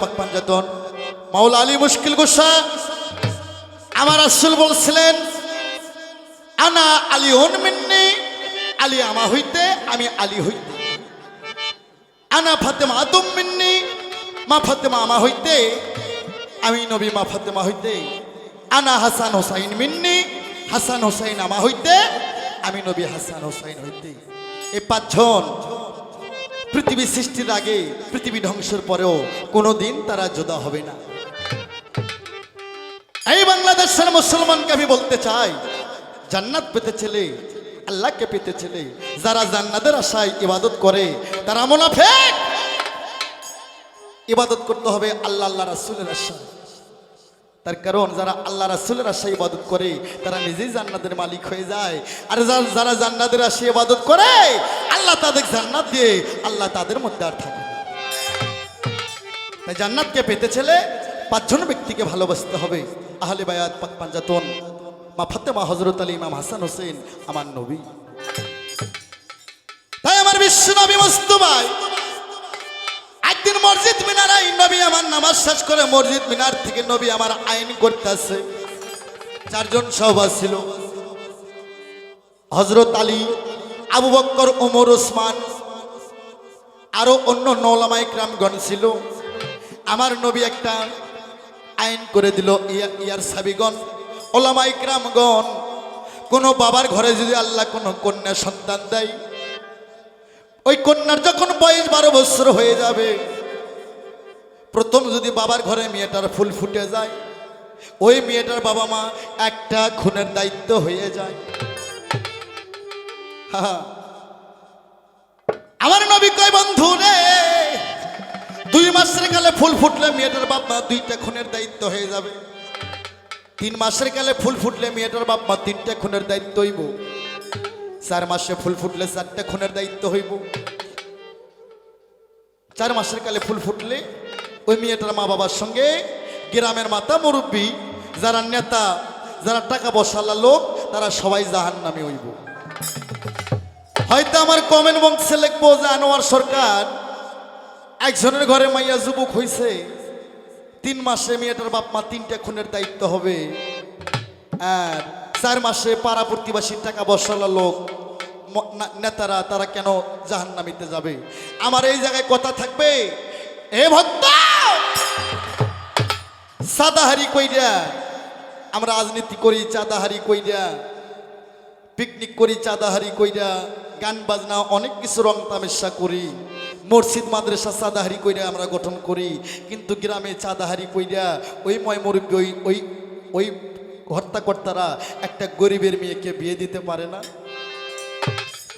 পাক পাঞ্জাতন মাওলা আলী মুশকিল গোসা আমার আসল বলছিলেন, আনা আলী মিন্নি, আলী আমা হইতে আমি আলী হইতে আনা ফাতেমা আদম মিন্নি, মা ফাতেমা আমা হইতে আমি নবী, মা ফাতেমা হইতে। আনা হাসান হোসাইন মিন্নি, হাসান হোসাইন আমা হইতে আমি নবী, হাসান হোসাইন হইতে। এই পাঁচজন পৃথিবী সৃষ্টির আগে পৃথিবী ধ্বংসের পরেও কোনো দিন তারা জোদা হবে না। এই বাংলাদেশের মুসলমানকে আমি বলতে চাই, জান্নাত পেতে ছেলে, আল্লাহকে পেতে ছেলে, যারা জান্নাতের আশায় ইবাদত করে, তারা মোনাফেক। ইবাদত করতে হবে আল্লাহ আল্লাহ রাসুলের আশায়। তার কারণ যারা আল্লাহ রাসুলের আশায় ইবাদত করে, তারা নিজেই জান্নাতের মালিক হয়ে যায়। আর যারা- জান্নাতের আশায় ইবাদত করে, আল্লাহ তাদের জান্নাত দিয়ে আল্লাহ তাদের মধ্যে আর থাকে তাই জান্নাতকে পেতে ছেলে পাঁচজন ব্যক্তিকে ভালোবাসতে হবে। আহলে বায়াত পাঞ্জাতন, মা ফাতেমা হজরত আলী, ইমাম হাসান হোসেন, আমার নবী। তাই আমার বিশ্ব নবী মস্তবাই একদিন মসজিদ মিনার আইন নবী আমার নামাজ শেষ করে মসজিদ মিনার থেকে নবী আমার আইন করতেছে। চারজন সহবাস ছিল। হজরত আলী, আবু বক্কর, ওমর, ওসমান, আরও অন্য নৌলামাই গ্রামগণ ছিল। আমার নবী একটা আইন করে দিল ইয়া- ইয়ার সাবিগণ ওলামাই গ্রামগণ কোনো বাবার ঘরে যদি আল্লাহ কোনো কন্যা সন্তান দেয়, ওই কন্যার যখন বয়স বারো বছর হয়ে যাবে প্রথম যদি বাবার ঘরে মেয়েটার ফুল ফুটে যায়, ওই মেয়েটার বাবা মা একটা খুনের দায়িত্ব হয়ে যায়। আমার নবী কয়, বন্ধু রে, দুই মাসের কালে ফুল ফুটলে মেয়েটার বাপ মা দুইটা খুনের দায়িত্ব হয়ে যাবে। তিন মাসের কালে ফুল ফুটলে মেয়েটার বাপ মা তিনটা খুনের দায়িত্ব হইব। চার মাসে ফুল ফুটলে চারটা খুনের দায়িত্ব হইব। চার মাসের কালে ফুল ফুটলে ওই মেয়েটার মা বাবার সঙ্গে গ্রামের মাতা মুরব্বী, যারা নেতা, যারা টাকা বসালা লোক, তারা সবাই জাহান নামে হইব। হয়তো আমার কমেন্ট বক্সে লিখব যে আনোয়ার সরকার, একজনের ঘরে মাইয়া যুবক হইছে, তিন মাসে মেয়েটার বাপ মা তিনটা খুনের দায়িত্ব হবে, আর চার মাসে পাড়া প্রতিবাসীর টাকা বসালা লোক নেতারা, তারা কেন জাহান্নামিতে যাবে? আমার এই জায়গায় কথা থাকবে? এ ভক্ত! সাদাহারি কইরা, আমরা রাজনীতি করি চাঁদাহারি কইরা পিকনিক করি চাঁদাহারি কইরা, গান বাজনা, অনেক কিছু রং তামেশা করি, মসজিদ, মাদ্রাসা চাঁদাহারি কইরা আমরা গঠন করি, কিন্তু গ্রামে চাঁদাহারি কইরা, ওই ময় মুরব্বী ওই ওই ওই হত্যাকর্তারা একটা গরিবের মেয়েকে বিয়ে দিতে পারে না?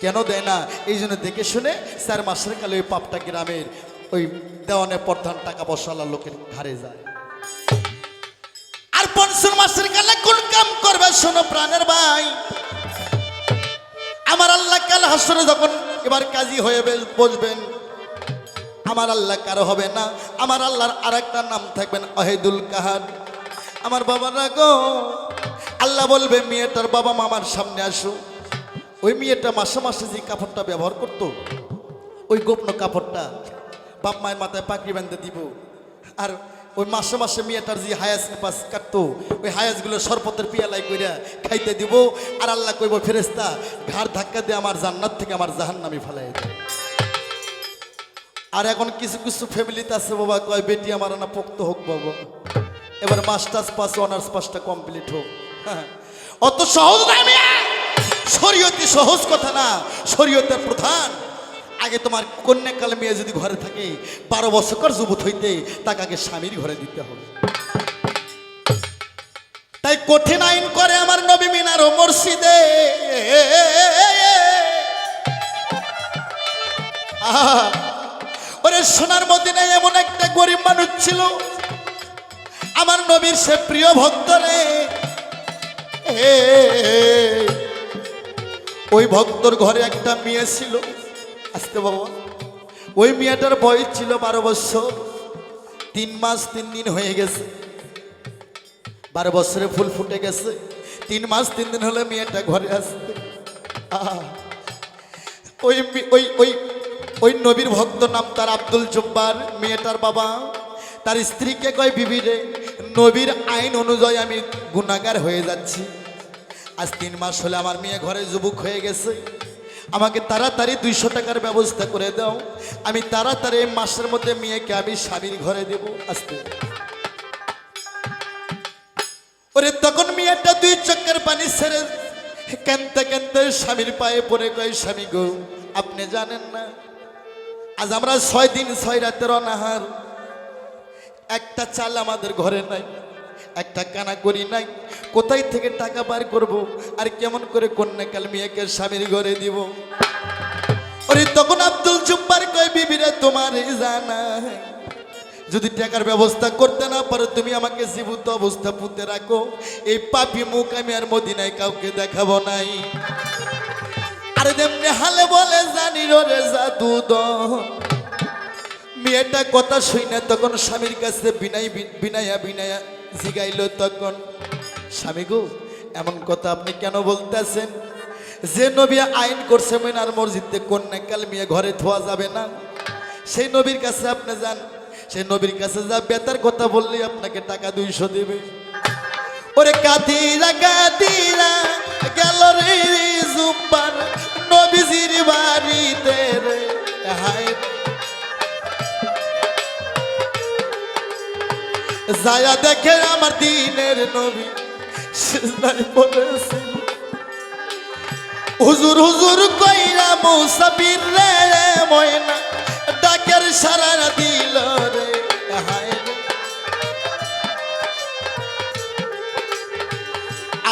কেন দেয় না? এই জন্য দেখে শুনে স্যার মাসের কালে ওই পাপটা গ্রামের ওই দেওয়ানে প্রধান টাকা পয়সালা লোকের ঘাড়ে যায়। আর পঞ্চম মাসের কালে কোন কাম করবে শোনো প্রাণের ভাই। আমার আল্লাহ কাল হাসরে যখন এবার কাজী হয়ে বসবেন, আমার আল্লাহ কারও হবে না। আমার আল্লাহর আর একটা নাম থাকবেন অহেদুল কাহার। আমার বাবারা গো, আল্লাহ বলবে, মেয়েটার বাবা মামার সামনে আসো। ওই মেয়েটা মাসে মাসে যে কাপড়টা ব্যবহার করতো, ওই গোপন কাপড়টা বাপ মায়ের মাথায় পাকড়ি বাঁধতে দিব। আর ওই মাসে মাসে মেয়েটার যে হায়াস পাস কাটতো, ওই হায়াসগুলো সরপতের পিয়ালাই কইরা খাইতে দিব। আর আল্লাহ কইব ফেরেস্তা ঘাড় ধাক্কা দিয়ে আমার জান্নাত থেকে আমার জাহান্নামি ফেলাই দেয় আর এখন কিছু কিছু ফ্যামিলিতে আছে বাবা, কয়, বেটি আমার না পোক্ত হোক বাবা। এবার মাস্টার্স পাস, অনার্স পাসটা কমপ্লিট হোক। অত সহজ না শরীয়তে সহজ কথা না শরীয়তের প্রধান। আগে তোমার কন্যাকাল মেয়ে যদি ঘরে থাকে, বারো বছরকার যুবত হইতে তাকে আগে স্বামীর ঘরে দিতে হবে। তাই কঠিন আইন করে আমার নবী মিনার ও মসজিদে ওরে সোনার মদিনায় এমন একটা গরিব মানুষ ছিল। আমার নবীর সে প্রিয় ভক্ত রে। ওই ভক্তর ঘরে একটা মেয়ে ছিল। আসতে বাবা। ওই মেয়েটার বয়স ছিল বারো বছর। তিন মাস তিন দিন হয়ে গেছে। বারো বছরে ফুল ফুটে গেছে। তিন মাস তিন দিন হলে মেয়েটা ঘরে আহা, ওই ওই ওই ওই নবীর ভক্ত নাম তার আব্দুল জব্বার মেয়েটার বাবা। তার স্ত্রীকে কয় বিবি রে নবীর আইন অনুযায়ী আমি গুণাগার হয়ে যাচ্ছি। আজ তিন মাস হলে আমার মেয়ে ঘরে যুবক হয়ে গেছে। আমাকে তাড়াতাড়ি দুইশো টাকার ব্যবস্থা করে দাও। আমি তাড়াতাড়ি মাসের মধ্যে মেয়েকে আমি স্বামীর ঘরে দেব। আসতে। ওরে তখন মেয়েটা দুই চক্কর পানি ছেড়ে কেনতে কেনতে স্বামীর পায়ে পড়ে কয়, স্বামী গো, আপনি জানেন না, আজ আমরা ছয় দিন, ছয় রাতের অনাহার। একটা চাল আমাদের ঘরে নাই। একটা কানা করি নাই, কোথায় থেকে টাকা বার করব? আর কেমন করে কন্যাকাল মেয়েকে স্বামীর ঘরে দিব? ওরে তখন আব্দুল জুব্বার কয়, বিবিরে তোমার জানা যদি টাকার ব্যবস্থা করতে না পারো, তুমি আমাকে জীবিত অবস্থা পুঁতে রাখো। এই পাপি মুখ আমি আর মদিনায় কাউকে দেখাবো নাই। আরে তেমনি হালে বলে, জানি রে জাদু মেয়েটা কথা শুই না তখন স্বামীর কাছে বিনাই বিনায়া বিনায়া জিগাইল তখন, স্বামী গো, এমন কথা আপনি কেন বলতেছেন? যে নবী আইন করছে মিনার মসজিদে কন্যা মেয়ে ঘরে থোয়া যাবে না। সেই নবীর কাছে আপনি যান, সেই নবীর কাছে যা বেতার কথা বললে আপনাকে টাকা দুইশো দেবে। ওরে কাতিরা কাতিরা যায়া দেখে আমার দিনের নবী। সিজদায় পড়েছে। হুজুর হুজুর কইরা মুসাফির রে, ময়না ডাকের সারা দিল রে, হায়।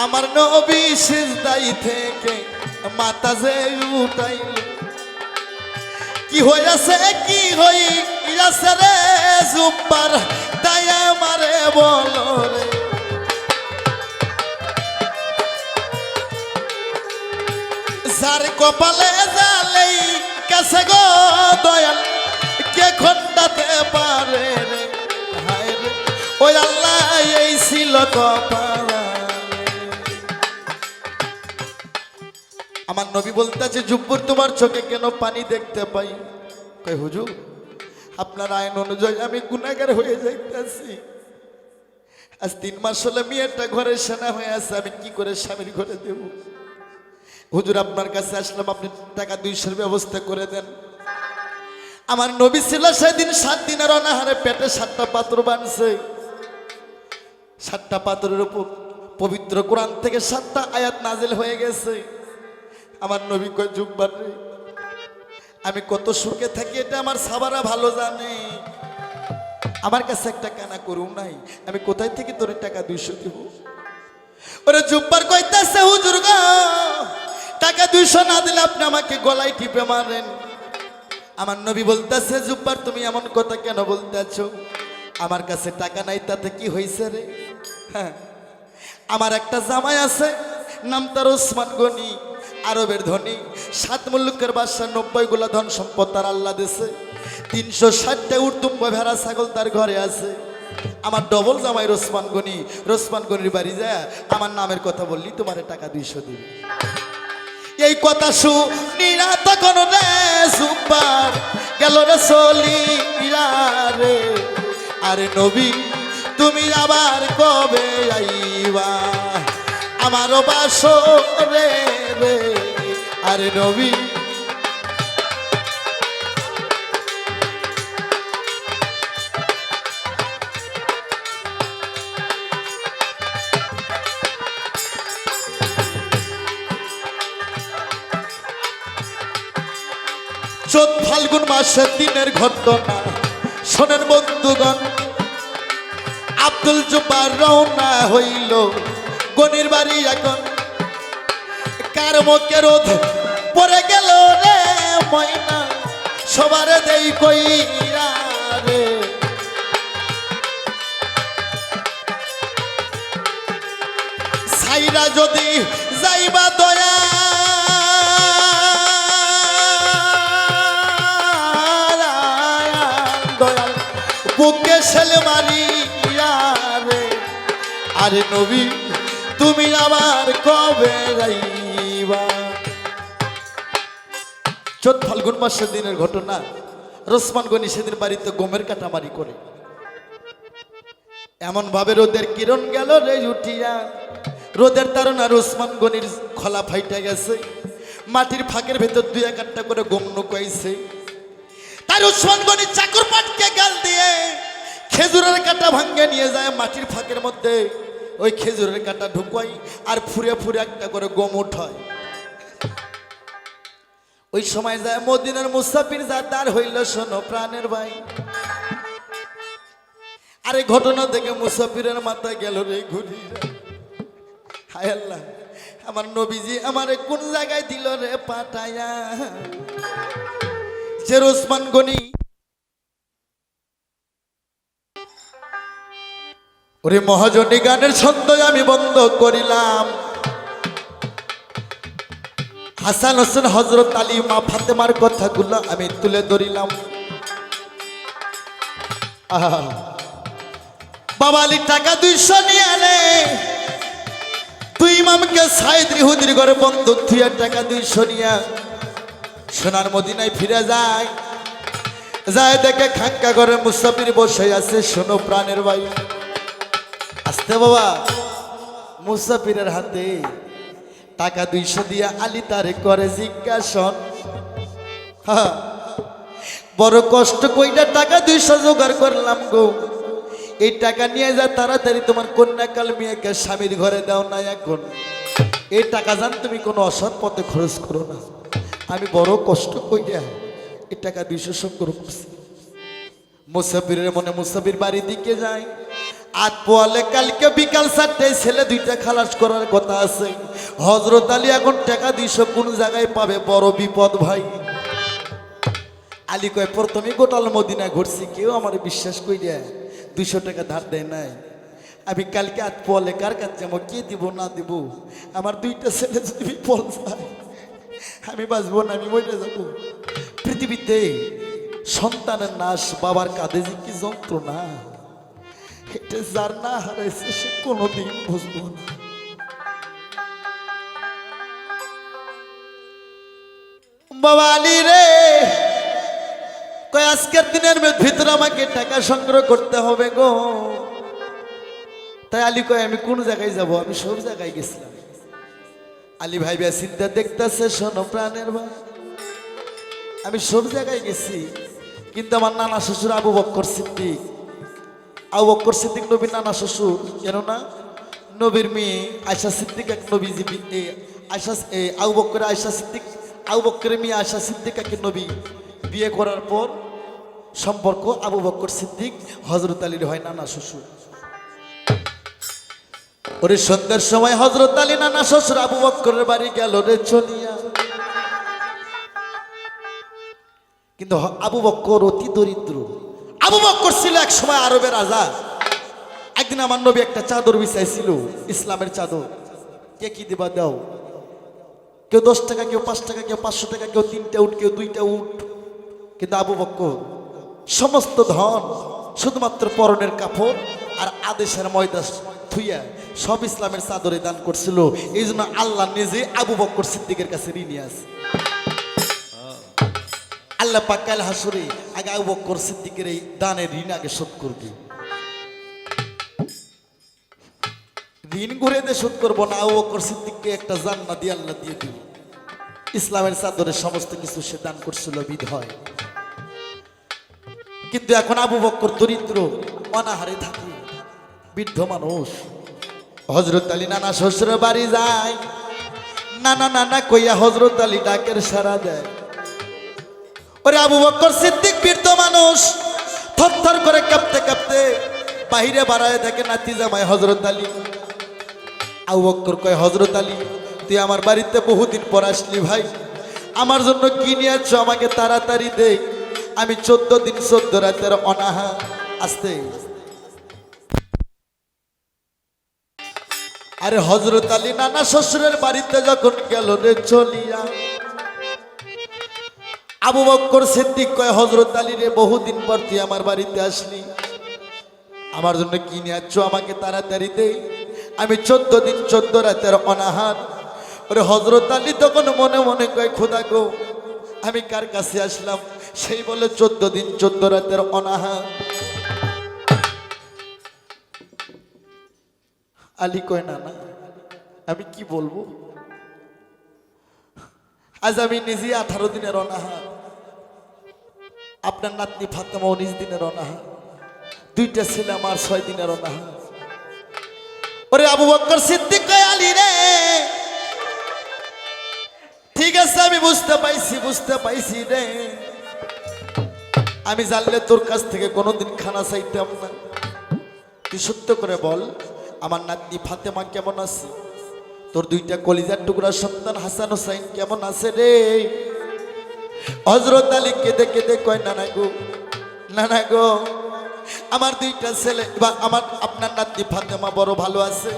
আমার নবী সিজদাই থেকে মাতা যে উঠাইল। কি হইয়াছে কি হইয়াছে রে জুব্বার? কপালে জালেই কাছে গো দয়াল। কে খন্ডাতে পারে রে? হায় রে। ওই আল্লাহ এই ছিল আমার নবী বলতেছে, জুব্বুর, তোমার চোখে কেন পানি দেখতে পাই? কই হুজুর, আপনার আইন অনুযায়ী আমি গুণাগার হয়ে যাইতেছি। আজ তিন মাস হলে মেয়েটা ঘরে সেনা হয়ে আছে, আমি কি করে স্বামীর ঘরে দেব? হুজুর আপনার কাছে আসলাম, আপনি টাকা দুইশোর ব্যবস্থা করে দেন। আমার নবী ছিল সেদিন সাত দিনের অনাহারে পেটে সাতটা পাত্র বানছে। সাতটা পাত্রের উপর পবিত্র কোরআন থেকে সাতটা আয়াত নাজিল হয়ে গেছে। আমার নবী কয় জুব্বার রে আমি কত সুখে থাকি, এটা আমার সাবারা ভালো জানে। আমার কাছে একটা কানা করুম নাই, আমি কোথায় থেকে তোর টাকা দুইশো দিব? ওরে জুব্বার কইতাছে, হুজুর গো টাকা দুইশো না দিলে আপনি আমাকে গলায় টিপে মারেন। আমার নবী বলতেছে, জুব্বার, তুমি এমন কথা কেন বলতেছ? আমার কাছে টাকা নাই, তাতে কি হয়েছে রে? হ্যাঁ। আমার একটা জামাই আছে, নাম তার ওসমান গনি, আরবের ধনী। সাত মুল্লুকের বাদশাহ নব্বই গুলা ধন সম্পদ তার আল্লাহ দেশে তিনশো ষাটটা উর্তুম্ব ভেড়া ছাগল তার ঘরে আছে। আমার ডবল জামাই রসমান গনি রসমান গনির বাড়ি যায়, আমার নামের কথা বললি তোমার টাকা দুইশো দিবে। এই কথা শুনিরা তখন রে সুপার গেল রে সলি রে। আরে নবী, তুমি আবার কবে আইবা? আমারও বাস রে রে। আরে নবী চোদ্দ ফাল্গুন মাসের দিনের ঘটনা। শোনেন বন্ধুগণ, আব্দুল জুব্বার রওনা হইল গনির বাড়ি এখন। কার মুখে রোধ পড়ে গেল রে ময়না? সবার দেই কইরা সাইরা যদি যাইবা দয়া ছেলে মারিয়া আরে নবী, তুমি আবার কবে চোদ্দ ফাল্গুন মাসের দিনের ঘটনা, রসমান গনি সেদিন বাড়িতে গমের কাটামারি করে। এমন ভাবে রোদের কিরণ গেল রে উঠিয়া। রোদের তারণার ওসমান গনির খলা ফাইটা গেছে। মাটির ফাঁকের ভেতর দুই এক আটটা করে গম নুকাইছে। তার ওসমান গনির চাকর পাটকে গাল দিয়ে খেজুরের কাটা ভাঙ্গে নিয়ে যায় মাটির ফাঁকের মধ্যে। ওই খেজুরের কাটা ঢুকাই আর ফুরে ফুরে একটা করে গম উঠায়। ওই সময় যায় মদিনার মুসাফির যা তার হইল শোনো প্রাণের ভাই। আরে ঘটনা দেখে মুসাফিরের মাথায় গেল রে ঘুরি। হায় আল্লাহ, আমার নবীজি আমার কোন জায়গায় দিল রে পাঠায়া? যে ওসমান গনি ওরে মহাজনী গানের ছন্দ আমি বন্ধ করিলাম। হাসান হোসেন হজরত আলী, মা ফাতেমার কথাগুলো আমি তুলে ধরিলাম। আহা। বাবা আলী, টাকা দুইশো নিয়ে আনে তুই ইমামকে সাইদ রিহুদির ঘরে বন্দুক থুয়ে টাকা দুইশো নিয়ে। সোনার মদিনায় ফিরে যায়। যায় দেখে খাঙ্কা ঘরে মুসাফির বসে আছে, শোনো প্রাণের ভাই আসতে বাবা। মুসাফিরের হাতে টাকা দুইশো দিয়ে আলী তারে করে জিজ্ঞাসন। বড় কষ্ট কইটা টাকা দুইশো জোগাড় করলাম গো। এই টাকা নিয়ে যা তাড়াতাড়ি, তোমার কন্যাকাল মেয়েকে স্বামীর ঘরে দাও না এখন। এই টাকা জান তুমি কোনো অসৎ পথে খরচ করো না। আমি বড় কষ্ট কইরা এই টাকা দুইশো সংগ্রহ করছি মুসাফিরের মনে মুসাফির বাড়ির দিকে যায়। আজ পোয়ালে কালকে বিকাল চারটায় ছেলে দুইটা খালাস করার কথা আছে। হজরত আলী এখন টাকা দুইশো কোন জায়গায় পাবে? বড় বিপদ ভাই। আলী কয়, প্রথমে গোটাল মদিনা ঘুরছি, কেউ আমার বিশ্বাস কই দেয় দুইশো টাকা ধার দেয় নাই। আমি কালকে আজ পলে কার কাছে যাব, কে দিব, না দিব? আমার দুইটা ছেলে যদি বিপদ যায় আমি বাঁচবো না, আমি মরে যাব। পৃথিবীতে সন্তানের নাশ, বাবার কাঁধে যে কি যন্ত্রণা। এটা যার না হারাইছে সে কোনোদিন বুঝব না। বাবা আলী রে, কয় আজকের দিনের ভিতরে আমাকে টাকা সংগ্রহ করতে হবে গো। তাই আলী কয়, আমি কোন জায়গায় যাব? আমি সব জায়গায় গেছিলাম। আলী ভাই ভাই চিন্তা দেখতেছে, শোনো প্রাণের ভাই। আমি সব জায়গায় গেছি, কিন্তু আমার নানা শ্বশুর আবু বক্কর সিদ্দিক। আবু বক্কর সিদ্দিক নবীর নানা শ্বশুর কেন না? নবীর মেয়ে আয়সা সিদ্দিক, এক নবী জীবী এ আয়সা আবু বক্কর আয়সা সিদ্দিক আবু বক্করের মেয়ে আয়সা সিদ্দিকাকে নবী। বিয়ে করার পর সম্পর্ক আবু বক্কর সিদ্দিক হজরত আলীর হয় নানা শ্বশুর। ওরে সন্ধ্যার সময় হজরত আলী নানা শ্বশুর আবু বক্করের বাড়ি গেল রে চলিয়া। কিন্তু আবু বক্কর অতি দরিদ্র। আবু বক্কর ছিল এক সময় আরবের রাজা। একদিন আমার নবী একটা চাদর বিছাইছিল, ইসলামের চাদর। কে কি দিবা দাও? কেউ দশ টাকা, কেউ পাঁচ টাকা, কেউ পাঁচশো টাকা, কেউ তিনটা উঠ কেউ দুইটা উঠ কিন্তু আবু বক্কর, সমস্ত ধন শুধুমাত্র পরনের কাপড় আর আদেশের ময়দা থুইয়া সব ইসলামের চাদরে দান করছিল। এই জন্য আল্লাহ নিজে আবু বক্কর সিদ্দিকের কাছে ঋণী আল্লাহ পাকাল হাসুরে আগে আবু বক্কর সিদ্দিকের এই দানের ঋণ আগে শোধ করবে। ঋণ ঘুরে দিয়ে শোধ করব না, আবু বক্কর সিদ্দিককে একটা জান্না দিয়ে আল্লাহ দিয়ে দিল ইসলামের চাদরে সমস্ত কিছু সে দান করছিল, বিধ হয়। কিন্তু এখন আবু বক্কর দরিদ্র, অনাহারে থাকে বৃদ্ধ মানুষ হজরত আলী নানা শ্বশুরের বাড়ি যায়। নানা নানা কইয়া হজরত আলী ডাকের সারা দেয়। ওরে আবু বক্কর সিদ্দিক বৃদ্ধ মানুষ। থর করে কাঁপতে কাঁপতে বাহিরে বাড়ায় দেখে নাতি জামাই হজরত আলী। আবু বক্কর কয় হজরত আলী, তুই আমার বাড়িতে বহুদিন পর আসলি ভাই। আমার জন্য কি নিয়ে আছো আমাকে তাড়াতাড়ি দে। আমি চোদ্দ দিন চোদ্দ রাতের অনাহা আসতে। আরে হজরত আলী নানা শ্বশুরের বাড়িতে যখন গেল রে চলিয়া আবু বক্কর সিদ্দিক কয় হজরত আলী রে বহুদিন পর তুই আমার বাড়িতে আসলি। আমার জন্য কি নিয়ে আছো আমাকে তাড়াতাড়ি দে আমি চোদ্দ দিন, চোদ্দ রাতের অনাহার। ওরে হজরত আলী তখন মনে মনে কয়, খোদা গো, আমি কার কাছে আসলাম? সেই বলে চোদ্দ দিন, চোদ্দ রাতের অনাহার। আলী কয়, না না, আমি কি বলব? আজ আমি নিজে আঠারো দিনের অনাহার আপনার নাতনি ফাতেমা উনিশ দিনের অনাহার দুইটা ছেলে আমার ছয় দিনের অনাহার ওরে আবু বক্কর সিদ্দিক আলী রে। ঠিক আছে, আমি বুঝতে পাইছি বুঝতে পাইছি রে। আমি জানলে তোর কাছ থেকে কোনোদিন খানা চাইতাম না। তুই সত্য করে বল, আমার নাতনি ফাতেমা কেমন আছে? তোর দুইটা কলিজার টুকরা সন্তান হাসান হোসাইন কেমন আছে রে? হজরত আলী কেঁদে কেঁদে কয়, নানা গো নানা গো, আমার দুইটা ছেলে, বা আমার, আপনার নাতনি ফাতেমা বড় ভালো আছে।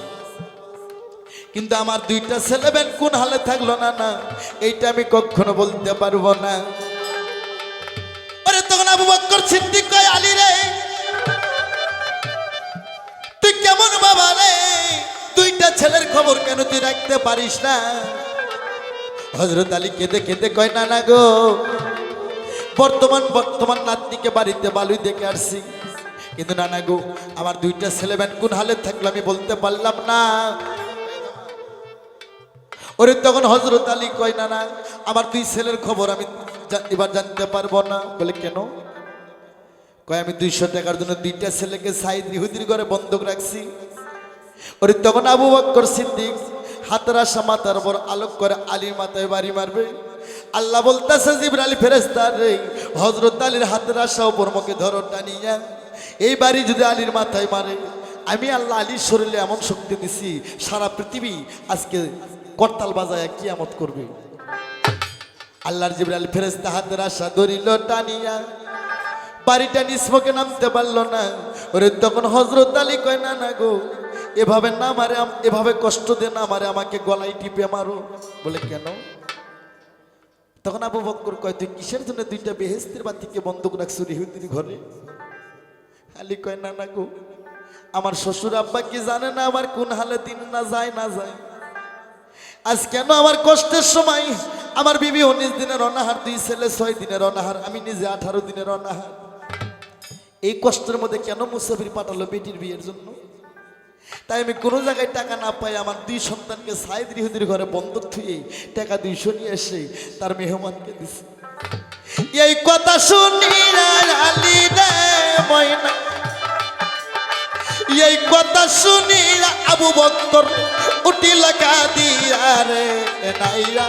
কিন্তু আমার দুইটা ছেলে বেন কোন হালে থাকল না না, এইটা আমি কখনো বলতে পারব না। তখন আবু বক্কর সিদ্দিক কয়, আলী রে, তুই কেমন বাবা রে? দুইটা ছেলের খবর কেন তুই রাখতে পারিস না? হজরত আলী কেঁদে কেঁদে কয়, না না গো, বর্তমান বর্তমান নাতনিকে বাড়িতে বালুই দেখে আসছি। কিন্তু নানা গো, আমার দুইটা ছেলে ব্যান কোন হালে থাকল আমি বলতে পারলাম না। ওরে তখন হজরত আলী কয়, না না, আমার দুই ছেলের খবর আমি এবার জানতে পারব না। বলে, কেন? কয়, আমি দুইশো টাকার জন্য দুইটা ছেলেকে সাইদ ইহুদির ঘরে বন্ধক রাখছি। ওরে তখন আবু বক্কর সিদ্দিক হাতের আশা মাথার উপর আলোক করে আলীর মাথায় বাড়ি মারবে। আল্লাহ বলতেছে জিবর আলী ফেরেস্তার রে হজরত আলীর হাতের উপর মুখে ধরো টানিয়া। এই বাড়ি যদি আলীর মাথায় মারে, আমি আল্লাহ আলীর শরীরে এমন শক্তি দিছি, সারা পৃথিবী আজকে করতাল বাজায় কিয়ামত করবে। আল্লাহর জিবরাল ফেরেস্তা হাতের আশা ধরিল টানিয়া। বাড়িটা নিসমকে নামতে পারল না। ওরে তখন হজরত আলী কয়, না না গো এভাবে না মারে এভাবে কষ্ট দে না মারে, আমাকে গলায় টিপে মারো। বলে, কেন? তখন আবু বক্কর কয়, তুই কিসের জন্য দুইটা বেহেস্তের বাতিকে বন্ধক রাখছো রিহুদির ঘরে? আলী কয়, না না গো। আমার শ্বশুর আব্বা কি জানে না আমার কোন হালে দিন না যায় না যায়? আজ কেন আমার কষ্টের সময়? আমার বিবি উনিশ দিনের অনাহার, দুই ছেলে ছয় দিনের অনাহার, আমি নিজে আঠারো দিনের অনাহার। এই কষ্টের মধ্যে কেন মুসাফির পাঠালো বেটির বিয়ের জন্য? তাই আমি কোনো জায়গায় টাকা না পাই, আমার দুই সন্তানকে সাইদ রিহুদির ঘরে বন্ধক থুয়ে টাকা দুইশো নিয়ে এসে তার মেহমানকে দিছি। এই কথা শুনি এই কথা শুনি আবু বক্কর উঠিল কাদিয়া রে নাইয়া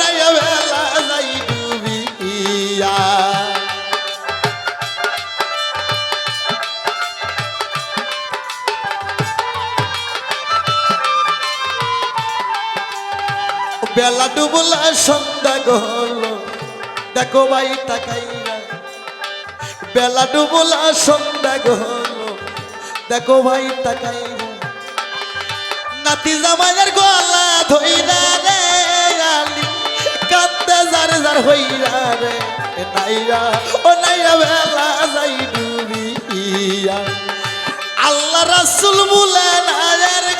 নাইয়া বেলা যাই ডুবিয়া বেলা ডুবলা সন্ধ্যা গহল। দেখো ভাই তাকাইয়া। বেলা ডুবলা সন্ধ্যা গহল। দেখো ভাই তাকাইয়া। নাতি জামাইয়ের গলা ধইরা রে আলি। কাঁদতে জার জার হইরা রে। নাইরা, ও নাইরা বেলা যাই ডুবিয়া। আল্লাহ রাসূল বলেন আয়ের গামাসি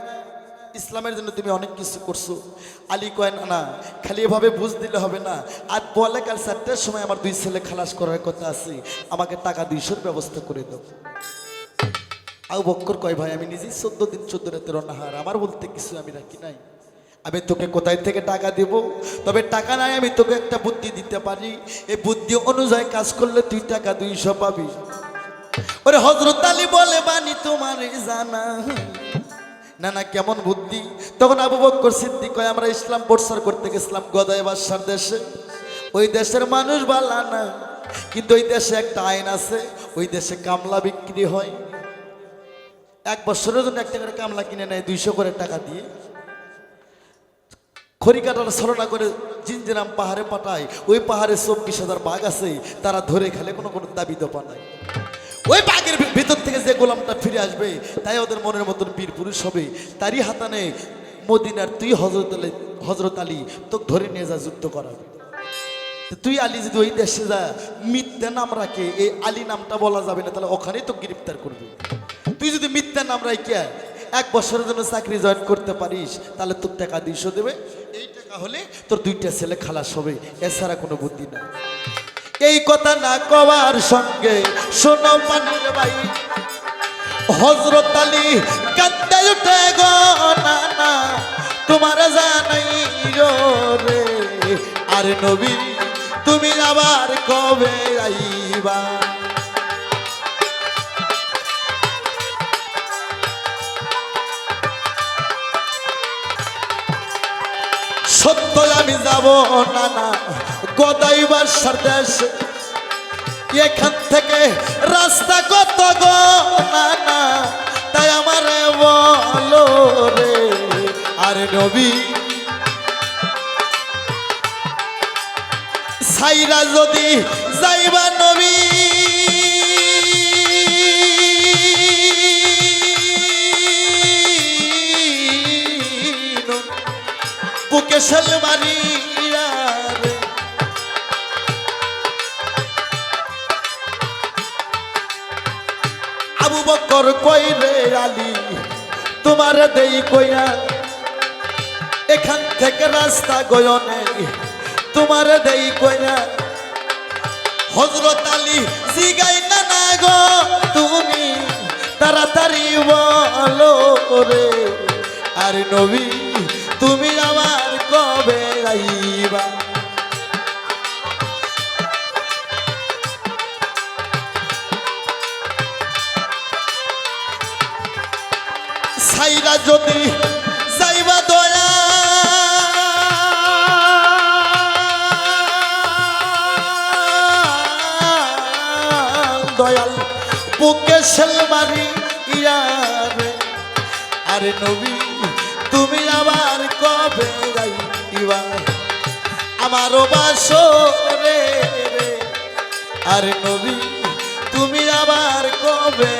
ইসলামের জন্য তুমি অনেক কিছু করছ। আলী কয়, না না, খালি এভাবে বুঝ দিলে হবে না। আর বলে কাল চারটার সময় আমার দুই ছেলে খালাস করার কথা আছে, আমাকে টাকা দুইশোর ব্যবস্থা করে দাও। আউ বক্কর কয়, ভাই, আমি নিজেই চোদ্দ দিন, চোদ্দ রাতের অনাহার, আমার বলতে কিছু আমি রাখি নাই। আমি তোকে কোথায় থেকে টাকা দেব? তবে টাকা নাই, আমি তোকে একটা বুদ্ধি দিতে পারি। এই বুদ্ধি অনুযায়ী কাজ করলে তুই টাকা দুইশো পাবি। ওরে হজরত আলী বলে, বাণী তোমার জানা। না না, কেমন বুদ্ধি? তখন আবু বক্কর সিদ্দিক কয়, আমরা ইসলাম প্রচার করতে গেছিলাম গদায় বাদশার দেশে। ওই দেশের মানুষ বালা না, কিন্তু ওই দেশে একটা আইন আছে, ওই দেশে কামলা বিক্রি হয়। এক বছরের জন্য একটা করে কামলা কিনে নেয় দুইশো করে টাকা দিয়ে। খড়িকাটার ছলনা করে জিনজিরাম পাহাড়ে পাঠায়। ওই পাহাড়ে চব্বিশ হাজার বাঘ আছে, তারা ধরে খেলে কোনো কোনো দাবি দোপা নাই। ওই বাঘের ভিতর থেকে যে গোলামটা ফিরে আসবে, তাই ওদের মনের মতন বীর পুরুষ হবে। তারই হাতানে মদিনার তুই হজরত আলী হজরত আলী তোকে ধরে নিয়ে যা, যুদ্ধ করাবে তুই আলী যদি ওই দেশে যা, মিথ্যা নাম রাখে, এই আলী নামটা বলা যাবে না, তাহলে ওখানেই তো গ্রেপ্তার করবে। তুই যদি মিথ্যা নাম রাখে এক বছরের জন্য চাকরি জয়েন করতে পারিস, তাহলে তোর টাকা দুইশো দেবে। এই টাকা হলে তোর দুইটা ছেলে খালাস হবে, এছাড়া কোনো বুদ্ধি নাই। এই কথা না কবার সঙ্গে শোনো পানির ভাই। হজরত আলী কান্দে উঠে গো, না না, তোমার জানাই রে। আর নবী, তুমি আবার কবে আইবা? সত্য আমি যাব, না না। গদাইবার দেশে এখান থেকে রাস্তা কত গো? না তাই আমারে বলো রে। আরে নবী, সাইরা যদি যাইবা নবী, বুকে সেল মারিয়া বকর কই রে আলী তোমার দেই কইয়া এখান থেকে রাস্তা গয়নে তোমার দেই কইয়া হজরত আলী জিগাই না না গো তুমি তাড়াতাড়ি বলো রে। আর নবী, তুমি আমার কবে আইবা? সাইরা যদি যাইবা দয়া। দয়াল, বুকে সেলমারি ইয়ারে আরে নবী, তুমি আবার কবে যাইবা? আমারও বাসরে রে। আরে নবী, তুমি আবার কবে